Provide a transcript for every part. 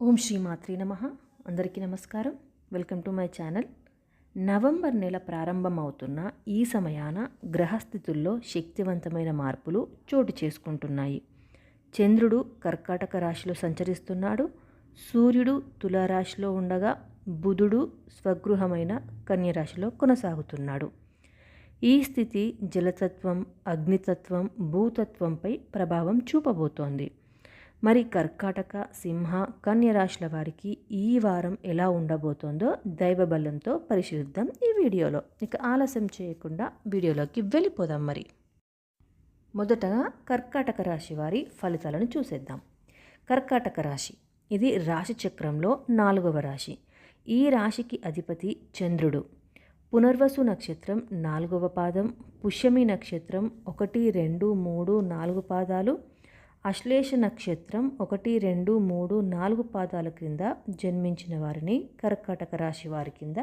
ఓం శ్రీ మాత్రీ నమ. అందరికీ నమస్కారం. Welcome to my channel. November నెల ప్రారంభమవుతున్న ఈ సమయాన గ్రహస్థితుల్లో శక్తివంతమైన మార్పులు చోటు చేసుకుంటున్నాయి. చంద్రుడు కర్కాటక రాశిలో సంచరిస్తున్నాడు. సూర్యుడు తులారాశిలో ఉండగా బుధుడు స్వగృహమైన కన్యరాశిలో కొనసాగుతున్నాడు. ఈ స్థితి జలతత్వం అగ్నితత్వం భూతత్వంపై ప్రభావం చూపబోతోంది. మరి కర్కాటక సింహ కన్య రాశుల వారికి ఈ వారం ఎలా ఉండబోతోందో దైవ బలంతో పరిశీలిద్దాం ఈ వీడియోలో. ఇక ఆలస్యం చేయకుండా వీడియోలోకి వెళ్ళిపోదాం మరి. మొదటగా కర్కాటక రాశి వారి ఫలితాలను చూసేద్దాం. కర్కాటక రాశి ఇది రాశి చక్రంలో నాలుగవ రాశి. ఈ రాశికి అధిపతి చంద్రుడు. పునర్వసు నక్షత్రం నాలుగవ పాదం పుష్యమి నక్షత్రం ఒకటి రెండు మూడు నాలుగు పాదాలు అశ్లేష నక్షత్రం ఒకటి రెండు మూడు నాలుగు పాదాల క్రింద జన్మించిన వారిని కర్కాటక రాశి వారి కింద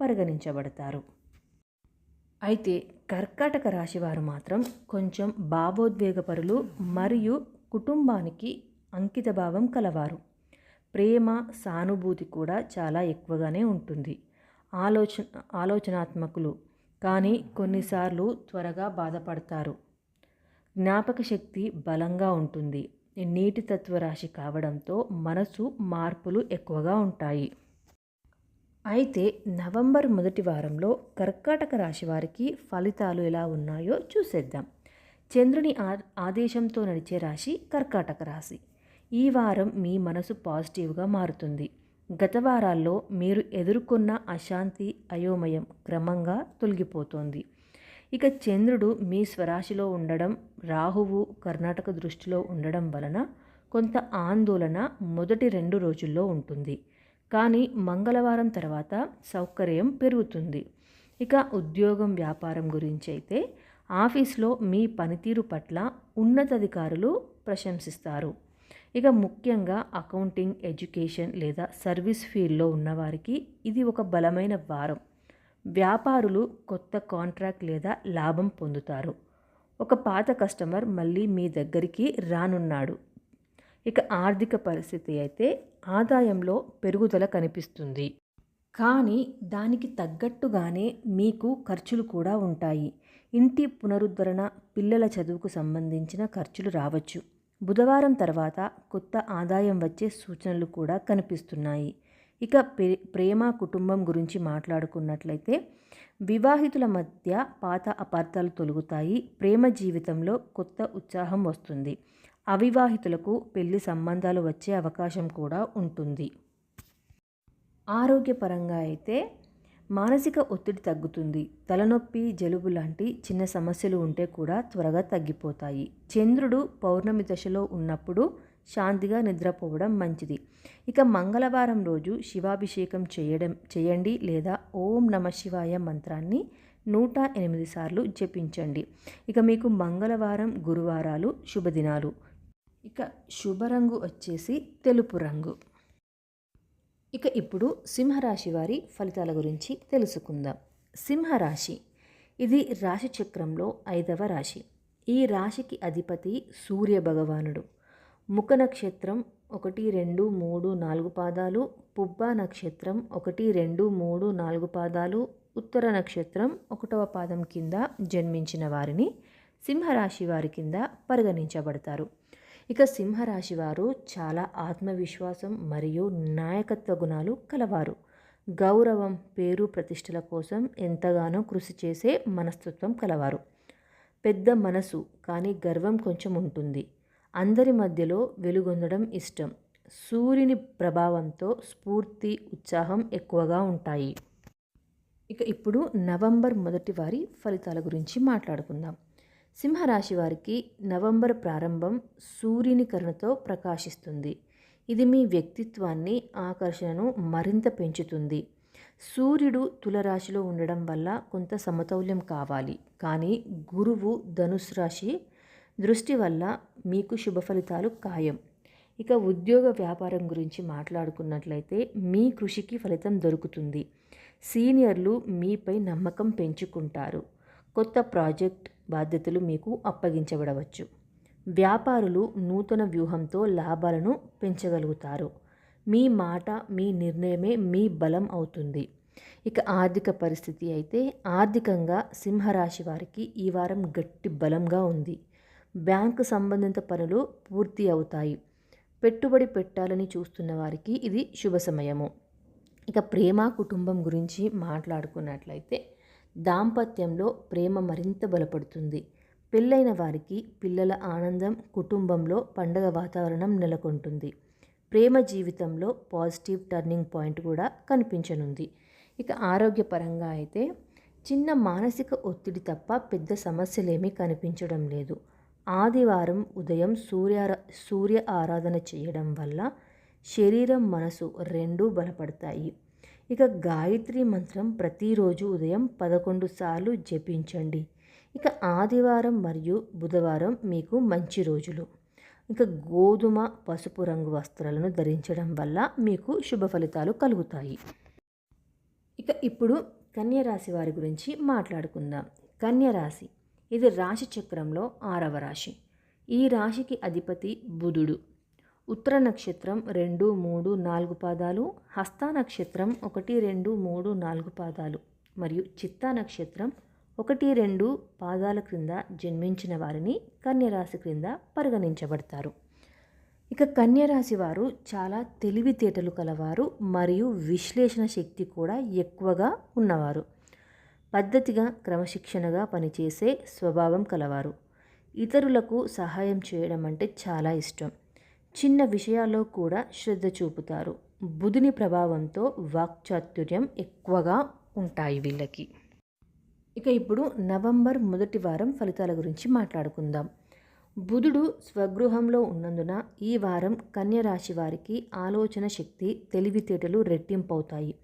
పరిగణించబడతారు. అయితే కర్కాటక రాశి వారు మాత్రం కొంచెం భావోద్వేగపరులు మరియు కుటుంబానికి అంకితభావం కలవారు. ప్రేమ సానుభూతి కూడా చాలా ఎక్కువగానే ఉంటుంది. ఆలోచన ఆలోచనాత్మకులు కానీ కొన్నిసార్లు త్వరగా బాధపడతారు. జ్ఞాపక శక్తి బలంగా ఉంటుంది. నీటి తత్వ రాశి కావడంతో మనసు మార్పులు ఎక్కువగా ఉంటాయి. అయితే నవంబర్ మొదటి వారంలో కర్కాటక రాశి వారికి ఫలితాలు ఎలా ఉన్నాయో చూసేద్దాం. చంద్రుని ఆ ఆదేశంతో నడిచే రాశి కర్కాటక రాశి. ఈ వారం మీ మనసు పాజిటివ్గా మారుతుంది. గత వారాల్లో మీరు ఎదుర్కొన్న అశాంతి అయోమయం క్రమంగా తొలగిపోతోంది. ఇక చంద్రుడు మీ స్వరాశిలో ఉండడం రాహువు కర్ణాటక దృష్టిలో ఉండడం వలన కొంత ఆందోళన మొదటి రెండు రోజుల్లో ఉంటుంది. కానీ మంగళవారం తర్వాత సౌకర్యం పెరుగుతుంది. ఇక ఉద్యోగం వ్యాపారం గురించి అయితే ఆఫీస్లో మీ పనితీరు పట్ల ఉన్నతాధికారులు ప్రశంసిస్తారు. ఇక ముఖ్యంగా అకౌంటింగ్ ఎడ్యుకేషన్ లేదా సర్వీస్ ఫీల్డ్లో ఉన్నవారికి ఇది ఒక బలమైన వారం. వ్యాపారులు కొత్త కాంట్రాక్ట్ లేదా లాభం పొందుతారు. ఒక పాత కస్టమర్ మళ్ళీ మీ దగ్గరికి రానున్నాడు. ఇక ఆర్థిక పరిస్థితి అయితే ఆదాయంలో పెరుగుదల కనిపిస్తుంది. కానీ దానికి తగ్గట్టుగానే మీకు ఖర్చులు కూడా ఉంటాయి. ఇంటి పునరుద్ధరణ పిల్లల చదువుకు సంబంధించిన ఖర్చులు రావచ్చు. బుధవారం తర్వాత కొత్త ఆదాయం వచ్చే సూచనలు కూడా కనిపిస్తున్నాయి. ఇక ప్రేమ కుటుంబం గురించి మాట్లాడుకున్నట్లయితే వివాహితుల మధ్య పాత అపార్థాలు తొలుగుతాయి. ప్రేమ జీవితంలో కొత్త ఉత్సాహం వస్తుంది. అవివాహితులకు పెళ్ళి సంబంధాలు వచ్చే అవకాశం కూడా ఉంటుంది. ఆరోగ్యపరంగా అయితే మానసిక ఒత్తిడి తగ్గుతుంది. తలనొప్పి జలుబు లాంటి చిన్న సమస్యలు ఉంటే కూడా త్వరగా తగ్గిపోతాయి. చంద్రుడు పౌర్ణమి దశలో ఉన్నప్పుడు శాంతిగా నిద్రపోవడం మంచిది. ఇక మంగళవారం రోజు శివాభిషేకం చేయడం చేయండి లేదా ఓం నమ శివాయ మంత్రాన్ని నూట ఎనిమిది సార్లు జపించండి. ఇక మీకు మంగళవారం గురువారాలు శుభదినాలు. ఇక శుభరంగు వచ్చేసి తెలుపు రంగు. ఇక ఇప్పుడు సింహరాశి వారి ఫలితాల గురించి తెలుసుకుందాం. సింహరాశి. ఇది రాశి చక్రంలో ఐదవ రాశి. ఈ రాశికి అధిపతి సూర్య భగవానుడు. ముఖ నక్షత్రం ఒకటి రెండు మూడు నాలుగు పాదాలు పుబ్బ నక్షత్రం ఒకటి రెండు మూడు నాలుగు పాదాలు ఉత్తర నక్షత్రం ఒకటవ పాదం కింద జన్మించిన వారిని సింహరాశి వారి కింద పరిగణించబడతారు. ఇక సింహరాశి వారు చాలా ఆత్మవిశ్వాసం మరియు నాయకత్వ గుణాలు కలవారు. గౌరవం పేరు ప్రతిష్టల కోసం ఎంతగానో కృషి చేసే మనస్తత్వం కలవారు. పెద్ద మనసు కానీ గర్వం కొంచెం ఉంటుంది. అందరి మధ్యలో వెలుగొందడం ఇష్టం. సూర్యుని ప్రభావంతో స్ఫూర్తి ఉత్సాహం ఎక్కువగా ఉంటాయి. ఇక ఇప్పుడు నవంబర్ మొదటి వారి ఫలితాల గురించి మాట్లాడుకుందాం. సింహరాశి వారికి నవంబర్ ప్రారంభం సూర్యుని కరుణతో ప్రకాశిస్తుంది. ఇది మీ వ్యక్తిత్వాన్ని ఆకర్షణను మరింత పెంచుతుంది. సూర్యుడు తులరాశిలో ఉండడం వల్ల కొంత సమతౌల్యం కావాలి. కానీ గురువు ధనుసు రాశి దృష్టి వల్ల మీకు శుభ ఫలితాలు ఖాయం. ఇక ఉద్యోగ వ్యాపారం గురించి మాట్లాడుకున్నట్లయితే మీ కృషికి ఫలితం దొరుకుతుంది. సీనియర్లు మీపై నమ్మకం పెంచుకుంటారు. కొత్త ప్రాజెక్ట్ బాధ్యతలు మీకు అప్పగించబడవచ్చు. వ్యాపారులు నూతన వ్యూహంతో లాభాలను పెంచగలుగుతారు. మీ మాట మీ నిర్ణయమే మీ బలం అవుతుంది. ఇక ఆర్థిక పరిస్థితి అయితే ఆర్థికంగా సింహరాశి వారికి ఈ వారం గట్టి బలంగా ఉంది. బ్యాంకు సంబంధిత పనులు పూర్తి అవుతాయి. పెట్టుబడి పెట్టాలని చూస్తున్న వారికి ఇది శుభ సమయము. ఇక ప్రేమ కుటుంబం గురించి మాట్లాడుకున్నట్లయితే దాంపత్యంలో ప్రేమ మరింత బలపడుతుంది. పెళ్ళైన వారికి పిల్లల ఆనందం కుటుంబంలో పండగ వాతావరణం నెలకొంటుంది. ప్రేమ జీవితంలో పాజిటివ్ టర్నింగ్ పాయింట్ కూడా కనిపించనుంది. ఇక ఆరోగ్యపరంగా అయితే చిన్న మానసిక ఒత్తిడి తప్ప పెద్ద సమస్యలేమీ కనిపించడం లేదు. ఆదివారం ఉదయం సూర్య సూర్య ఆరాధన చేయడం వల్ల శరీరం మనసు రెండూ బలపడతాయి. ఇక గాయత్రి మంత్రం ప్రతిరోజు ఉదయం పదకొండు సార్లు జపించండి. ఇక ఆదివారం మరియు బుధవారం మీకు మంచి రోజులు. ఇక గోధుమ పసుపు రంగు వస్త్రాలను ధరించడం వల్ల మీకు శుభ ఫలితాలు కలుగుతాయి. ఇక ఇప్పుడు కన్యరాశి వారి గురించి మాట్లాడుకుందాం. కన్యరాశి ఇది రాశి చక్రంలో ఆరవ రాశి. ఈ రాశికి అధిపతి బుధుడు. ఉత్తర నక్షత్రం రెండు మూడు నాలుగు పాదాలు హస్త నక్షత్రం ఒకటి రెండు మూడు నాలుగు పాదాలు మరియు చిత్తా నక్షత్రం ఒకటి రెండు పాదాల క్రింద జన్మించిన వారిని కన్యరాశి క్రింద పరిగణించబడతారు. ఇక కన్యరాశి వారు చాలా తెలివితేటలు కలవారు మరియు విశ్లేషణ శక్తి కూడా ఎక్కువగా ఉన్నవారు. పద్ధతిగా క్రమశిక్షణగా పనిచేసే స్వభావం కలవారు. ఇతరులకు సహాయం చేయడం అంటే చాలా ఇష్టం. చిన్న విషయాల్లో కూడా శ్రద్ధ చూపుతారు. బుధుని ప్రభావంతో వాక్చాతుర్యం ఎక్కువగా ఉంటాయి వీళ్ళకి. ఇక ఇప్పుడు నవంబర్ మొదటి వారం ఫలితాల గురించి మాట్లాడుకుందాం. బుధుడు స్వగృహంలో ఉన్నందున ఈ వారం కన్యరాశి వారికి ఆలోచన శక్తి తెలివితేటలు రెట్టింపవుతాయి.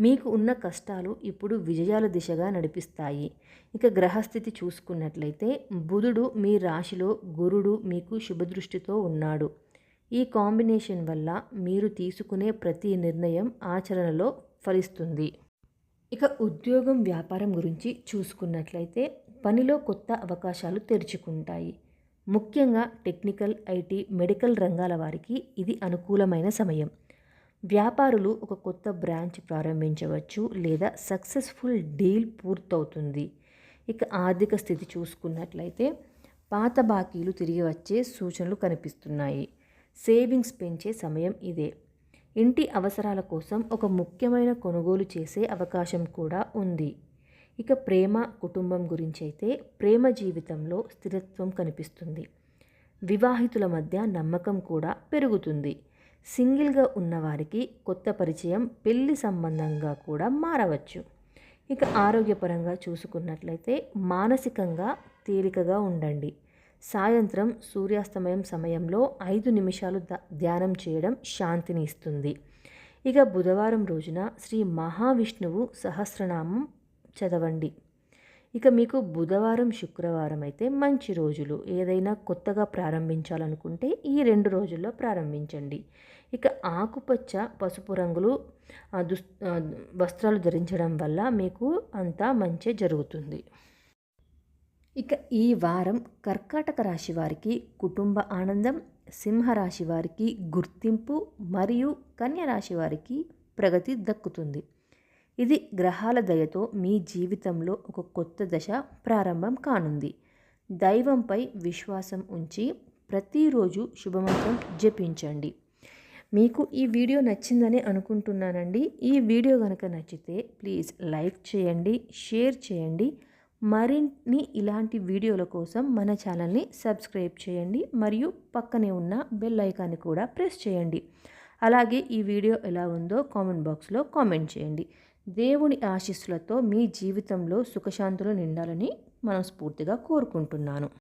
మీకు ఉన్న కష్టాలు ఇప్పుడు విజయాల దిశగా నడిపిస్తాయి. ఇక గ్రహస్థితి చూసుకున్నట్లయితే బుధుడు మీ రాశిలో గురుడు మీకు శుభదృష్టితో ఉన్నాడు. ఈ కాంబినేషన్ వల్ల మీరు తీసుకునే ప్రతి నిర్ణయం ఆచరణలో ఫలిస్తుంది. ఇక ఉద్యోగం వ్యాపారం గురించి చూసుకున్నట్లయితే పనిలో కొత్త అవకాశాలు తెరుచుకుంటాయి. ముఖ్యంగా టెక్నికల్ ఐటీ మెడికల్ రంగాల వారికి ఇది అనుకూలమైన సమయం. వ్యాపారులు ఒక కొత్త బ్రాంచ్ ప్రారంభించవచ్చు లేదా సక్సెస్ఫుల్ డీల్ పూర్తవుతుంది. ఇక ఆర్థిక స్థితి చూసుకున్నట్లయితే పాత బాకీలు తిరిగి వచ్చే సూచనలు కనిపిస్తున్నాయి. సేవింగ్స్ పెంచే సమయం ఇదే. ఇంటి అవసరాల కోసం ఒక ముఖ్యమైన కొనుగోలు చేసే అవకాశం కూడా ఉంది. ఇక ప్రేమ కుటుంబం గురించి అయితే ప్రేమ జీవితంలో స్థిరత్వం కనిపిస్తుంది. వివాహితుల మధ్య నమ్మకం కూడా పెరుగుతుంది. సింగిల్గా ఉన్నవారికి కొత్త పరిచయం పెళ్ళి సంబంధంగా కూడా మారవచ్చు. ఇక ఆరోగ్యపరంగా చూసుకున్నట్లయితే మానసికంగా తేలికగా ఉండండి. సాయంత్రం సూర్యాస్తమయం సమయంలో ఐదు నిమిషాలు ధ్యానం చేయడం శాంతిని ఇస్తుంది. ఇక బుధవారం రోజున శ్రీ మహావిష్ణువు సహస్రనామం చదవండి. ఇక మీకు బుధవారం శుక్రవారం అయితే మంచి రోజులు. ఏదైనా కొత్తగా ప్రారంభించాలనుకుంటే ఈ రెండు రోజుల్లో ప్రారంభించండి. ఇక ఆకుపచ్చ పసుపు రంగులు దుస్ వస్త్రాలు ధరించడం వల్ల మీకు అంతా మంచి జరుగుతుంది. ఇక ఈ వారం కర్కాటక రాశి వారికి కుటుంబ ఆనందం సింహరాశి వారికి గుర్తింపు మరియు కన్య రాశి వారికి ప్రగతి దక్కుతుంది. ఇది గ్రహాల దయతో మీ జీవితంలో ఒక కొత్త దశ ప్రారంభం కానుంది. దైవంపై విశ్వాసం ఉంచి ప్రతిరోజు శుభమంత్రం జపించండి. మీకు ఈ వీడియో నచ్చిందని అనుకుంటున్నానండి. ఈ వీడియో కనుక నచ్చితే ప్లీజ్ లైక్ చేయండి షేర్ చేయండి. మరిన్ని ఇలాంటి వీడియోల కోసం మన ఛానల్ని సబ్స్క్రైబ్ చేయండి. మరియు పక్కనే ఉన్న బెల్ ఐకాన్ని కూడా ప్రెస్ చేయండి. అలాగే ఈ వీడియో ఎలా ఉందో కామెంట్ బాక్స్లో కామెంట్ చేయండి. దేవుని ఆశీస్సులతో మీ జీవితంలో సుఖశాంతులు నిండాలని మనస్ఫూర్తిగా కోరుకుంటున్నాను.